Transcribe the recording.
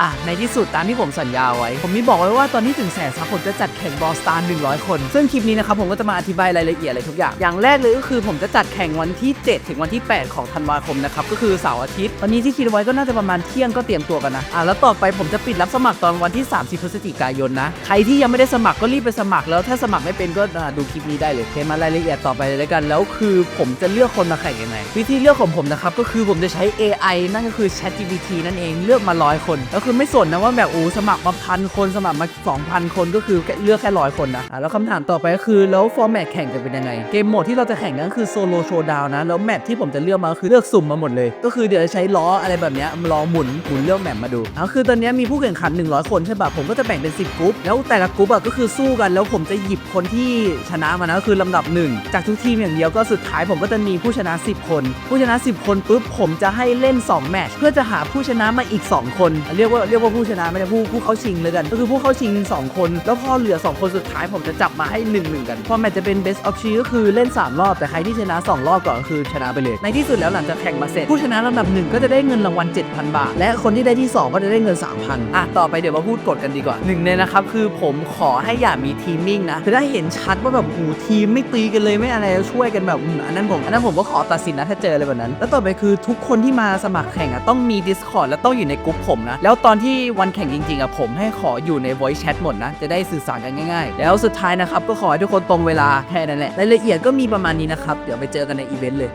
อะ ในที่สุดตามที่ผมสัญญาไว้ ผมมีบอกไว้ว่าตอนนี้ถึงแสนซับผมจะจัดแข่งบอลสตาร์100 คน ซึ่งคลิปนี้นะครับผมก็จะมาอธิบายรายละเอียดอะไรทุกอย่าง อย่างแรกเลยก็คือผมจะจัดแข่งวันที่ 7 ถึงวันที่ 8 ของธันวาคมนะครับ ก็คือเสาร์อาทิตย์ ตอนนี้ที่คิดไว้ก็น่าจะประมาณเที่ยงก็เตรียมตัวกันนะ อะ แล้วต่อไปผมจะปิดรับสมัครตอนวันที่ 30 พฤศจิกายนนะ ใครที่ยังไม่ได้สมัครก็รีบไปสมัคร แล้วถ้าสมัครไม่เป็นก็ดูคลิปนี้ได้เลยโอเคมารายละเอียดต่อไปเลยกัน แล้วคือผมจะเลือกคนมาแข่งยังไงวิธีเลือกของผมนะครับก็คือผมจะใช้ AI นั่นก็คือ ChatGPT นั่นเองเลือกมาร้อยคนแล้วคือไม่สนนะว่าแบบโอ้สมัครมาพันคนสมัครมา 2,000 คนก็คือเลือกแค่ร้อยคนนะอะแล้วคำถามต่อไปก็คือแล้วฟอร์แมตแข่งจะเป็นยังไง เกมโหมดที่เราจะแข่งนั่นคือโซโลโชว์ดาวนะ แล้วแมปที่ผมจะเลือกมาคือเลือกสุ่มมาหมดเลย ก็คือเดี๋ยวจะใช้ล้ออะไรแบบเนี้ยล้อหมุนหมุนเลือกแมปมาดูอะคือตอนนี้มีผู้แข่งขัน 100 คนใช่ป่ะผมก็จะแบ่งเป็น 10กรุ๊ปแล้วแต่ละกรุ๊ปอะก็คือสู้กันแล้วผมจะหยิบคนที่ชนะมานะก็คือลำดับหนึ่งจากทุกทีมอย่างเดียวก็สุดท้ายผมก็จะมีผู้ชนะ 10 คน ผู้ชนะ 10 คนปุ๊บผมจะให้เล่น 2 แมตช์เพื่อจะหาผู้ชนะมาอีก 2 คน เรียกว่าเรียกว่าผู้ชนะไม่ได้ผู้ผู้เข้าชิงเลยกัน ก็คือผู้เข้าชิง 2 คน แล้วพอเหลือ 2 คนสุดท้ายผมจะจับมาให้1 1กันพอแมตช์จะเป็น best of three ก็คือเล่น 3 รอบ แต่ใครที่ชนะ 2 รอบก่อนก็คือชนะไปเลย ในที่สุดแล้วหลังจากแข่งมาเสร็จ ผู้ชนะลำดับหนึ่งก็จะได้เงินรางวัล7,000 บาท และคนที่ได้ที่ 2 ก็จะได้เงิน 3,000อะต่อไปเดี๋ยวมาพูดกฎกันดีกว่าหนึ่งเลยนะครับคือผมขอให้อย่ามีทีมมิ่งนะคือถ้เห็นชัดว่าแบบโอ้โหทีมไม่ตีกันเลยไม่อะไรช่วยกันแบบอันนั้นผมอันนั้นผมก็ขอตัดสินนะถ้าเจออะไรแบบนั้น แล้วต่อไปคือทุกคนที่มาสมัครแข่งอะต้องมี Discord และต้องอยู่ในกลุ่มผมนะแล้วตอนที่วันแข่งจริงๆอะผมให้ขออยู่ใน voice chat หมดนะ จะได้สื่อสารกันง่ายๆ แล้วสุดท้ายนะครับ ก็ขอให้ทุกคนตรงเวลาแค่นั้นแหละ รายละเอียดก็มีประมาณนี้นะครับ เดี๋ยวไปเจอกันในอีเวนต์เลย